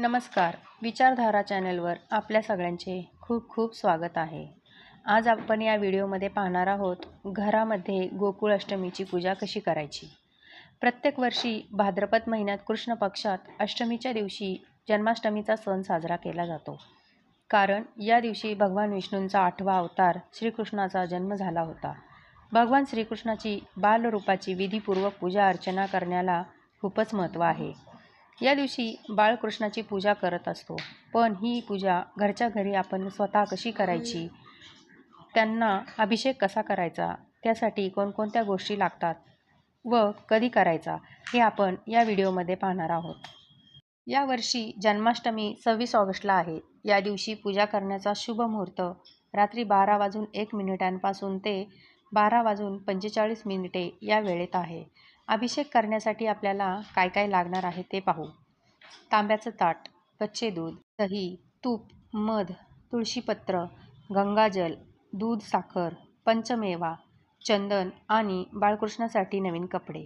नमस्कार. विचारधारा चॅनलवर आपल्या सगळ्यांचे खूप खूप स्वागत आहे. आज आपण या व्हिडिओमध्ये पाहणार आहोत घरामध्ये गोकुळ अष्टमीची पूजा कशी करायची? प्रत्येक वर्षी भाद्रपद महिन्यात कृष्ण पक्षात अष्टमीच्या दिवशी जन्माष्टमीचा सण साजरा केला जातो. कारण या दिवशी भगवान विष्णूंचा आठवा अवतार श्रीकृष्णाचा जन्म झाला होता. भगवान श्रीकृष्णाची बालरूपाची विधीपूर्वक पूजा अर्चना करण्याला खूपच महत्त्व आहे. या दिवशी बाळकृष्णाची पूजा करत असतो. पण ही पूजा घरच्या घरी आपण स्वतः कशी करायची? त्यांना अभिषेक कसा करायचा? त्यासाठी कोणकोणत्या गोष्टी लागतात? व कधी करायचा? हे आपण या व्हिडिओमध्ये पाहणार आहोत. यावर्षी जन्माष्टमी सव्वीस ऑगस्टला आहे. या दिवशी पूजा करण्याचा शुभ मुहूर्त रात्री बारा वाजून एक मिनिटांपासून ते बारा वाजून पंचेचाळीस मिनिटे या वेळेत आहे. अभिषेक करण्यासाठी आपल्याला काय काय लागणार आहे ते पाहू. तांब्याचं ताट कच्चे दूध दही तूप मध तुळशीपत्र गंगाजल दूध साखर पंचमेवा चंदन आणि बाळकृष्णासाठी नवीन कपडे.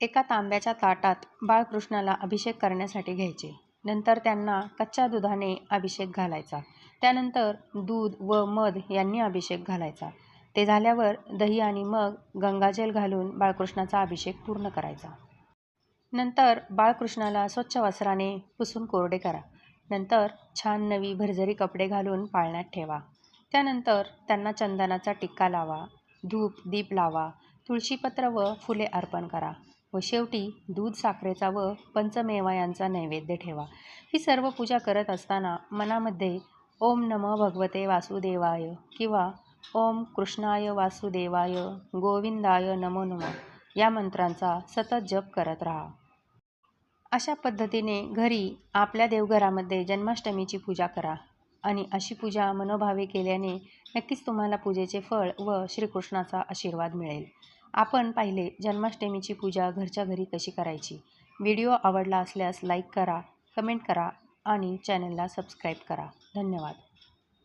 एका तांब्याच्या ताटात बाळकृष्णाला अभिषेक करण्यासाठी घ्यायचे. नंतर त्यांना कच्च्या दुधाने अभिषेक घालायचा. त्यानंतर दूध व मध यांनी अभिषेक घालायचा. ते झाल्यावर दही आणि मग गंगाजल घालून बाळकृष्णाचा अभिषेक पूर्ण करायचा. नंतर बाळकृष्णाला स्वच्छ वस्त्राने पुसून कोरडे करा. नंतर छान नवी भरझरी कपडे घालून पाळण्यात ठेवा. त्यानंतर त्यांना चंदनाचा टिक्का लावा धूप दीप लावा तुळशीपत्र व फुले अर्पण करा व शेवटी दूध साखरेचा व पंचमेवा यांचा नैवेद्य ठेवा. ही सर्व पूजा करत असताना मनामध्ये ओम नम भगवते वासुदेवाय किंवा ओम कृष्णाय वासुदेवाय गोविंदाय नमो नम या मंत्रांचा सतत जप करत राहा. अशा पद्धतीने घरी आपल्या देवघरामध्ये जन्माष्टमीची पूजा करा आणि अशी पूजा मनोभावे केल्याने नक्कीच तुम्हाला पूजेचे फळ व श्रीकृष्णाचा आशीर्वाद मिळेल. आपण पाहिले जन्माष्टमीची पूजा घरच्या घरी कशी करायची? व्हिडिओ आवडला असल्यास लाईक करा कमेंट करा आणि चॅनलला सबस्क्राईब करा. धन्यवाद.